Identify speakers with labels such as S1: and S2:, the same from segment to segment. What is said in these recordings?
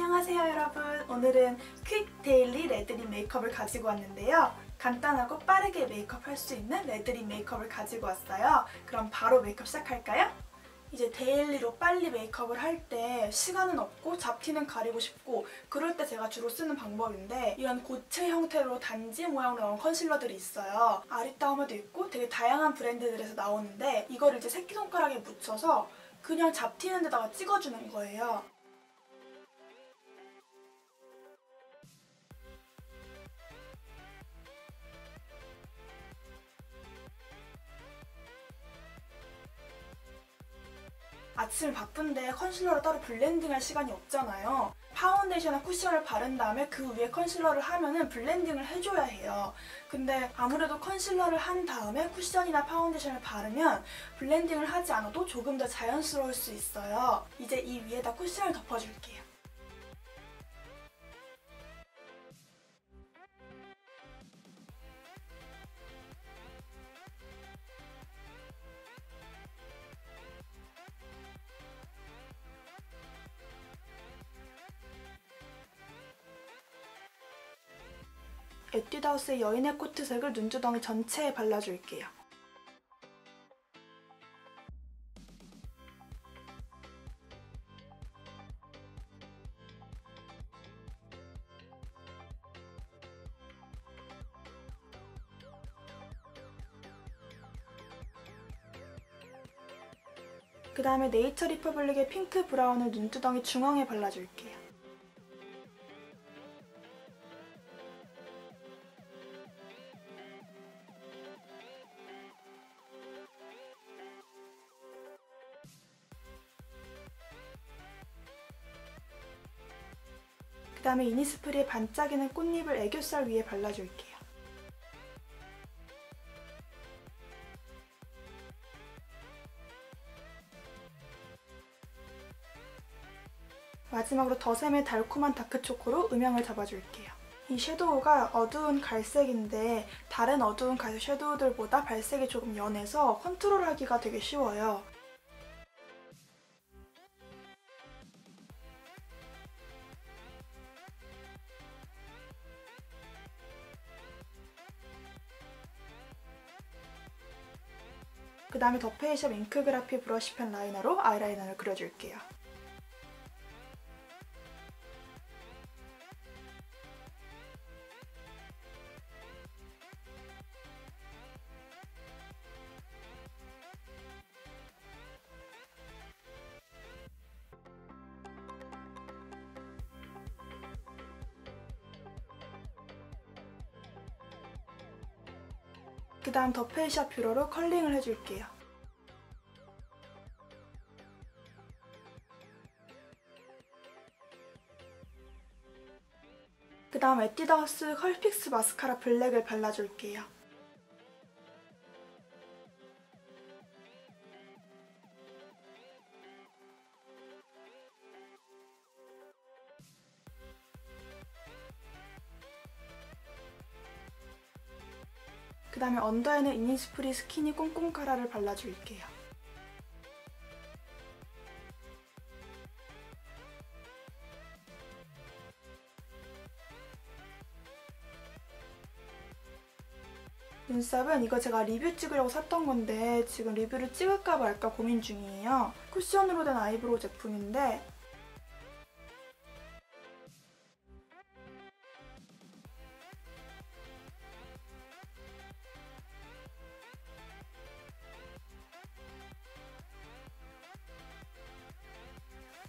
S1: 안녕하세요 여러분. 오늘은 퀵 데일리 레드립 메이크업을 가지고 왔는데요. 간단하고 빠르게 메이크업 할 수 있는 레드립 메이크업을 가지고 왔어요. 그럼 바로 메이크업 시작할까요? 이제 데일리로 빨리 메이크업을 할 때 시간은 없고 잡티는 가리고 싶고 그럴 때 제가 주로 쓰는 방법인데 이런 고체 형태로 단지 모양으로 나온 컨실러들이 있어요. 아리따움에도 있고 되게 다양한 브랜드들에서 나오는데 이거를 이제 새끼손가락에 묻혀서 그냥 잡티는 데다가 찍어주는 거예요 아침 바쁜데 컨실러를 따로 블렌딩할 시간이 없잖아요. 파운데이션에 쿠션을 바른 다음에 그 위에 컨실러를 하면은 블렌딩을 해줘야 해요. 근데 아무래도 컨실러를 한 다음에 쿠션이나 파운데이션을 바르면 블렌딩을 하지 않아도 조금 더 자연스러울 수 있어요. 이제 이 위에다 쿠션을 덮어줄게요. 에뛰드하우스의 여인의 코트색을 눈두덩이 전체에 발라줄게요. 그 다음에 네이처 리퍼블릭의 핑크 브라운을 눈두덩이 중앙에 발라줄게요. 그 다음에 이니스프리의 반짝이는 꽃잎을 애교살 위에 발라줄게요. 마지막으로 더샘의 달콤한 다크초코로 음영을 잡아줄게요. 이 섀도우가 어두운 갈색인데 다른 어두운 갈색 섀도우들보다 발색이 조금 연해서 컨트롤하기가 되게 쉬워요. 그 다음에 더 페이샵 잉크그라피 브러쉬펜 라이너로 아이라이너를 그려줄게요. 그 다음 더 페이샵 뷰러로 컬링을 해줄게요. 그 다음 에뛰드하우스 컬픽스 마스카라 블랙을 발라줄게요. 그 다음에 언더에는 이니스프리 스키니 꽁꽁 카라를 발라줄게요. 눈썹은 이거 제가 리뷰 찍으려고 샀던 건데 지금 리뷰를 찍을까 말까 고민 중이에요. 쿠션으로 된 아이브로우 제품인데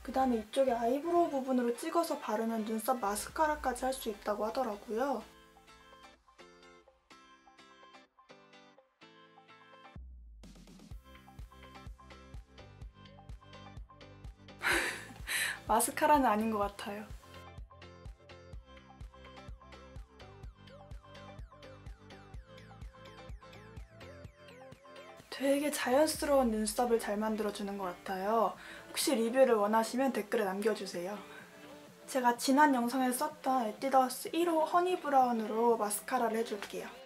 S1: 그 다음에 이쪽에 아이브로우 부분으로 찍어서 바르면 눈썹 마스카라까지 할 수 있다고 하더라고요. 마스카라는 아닌 것 같아요. 되게 자연스러운 눈썹을 잘 만들어주는 것 같아요. 혹시 리뷰를 원하시면 댓글에 남겨주세요. 제가 지난 영상에 썼던 에뛰드하우스 1호 허니 브라운으로 마스카라를 해줄게요.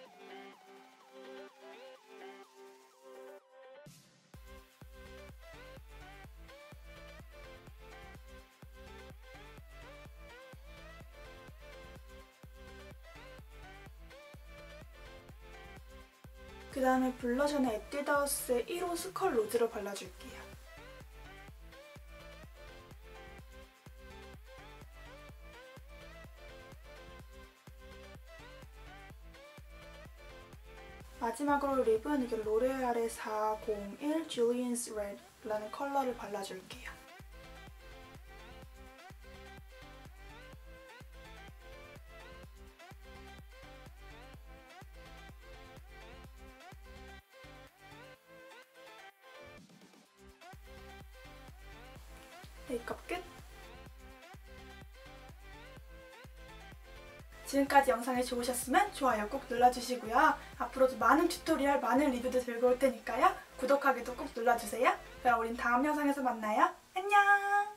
S1: 그 다음에 블러셔는 에뛰드하우스의 1호 스컬 로즈를 발라줄게요. 마지막으로 립은 이게 로레알의 401 Julian's Red라는 컬러를 발라줄게요. 메이크업 끝! 지금까지 영상이 좋으셨으면 좋아요 꼭 눌러주시고요. 앞으로도 많은 튜토리얼, 많은 리뷰도 들고 올 테니까요. 구독하기도 꼭 눌러주세요. 그럼 우린 다음 영상에서 만나요. 안녕!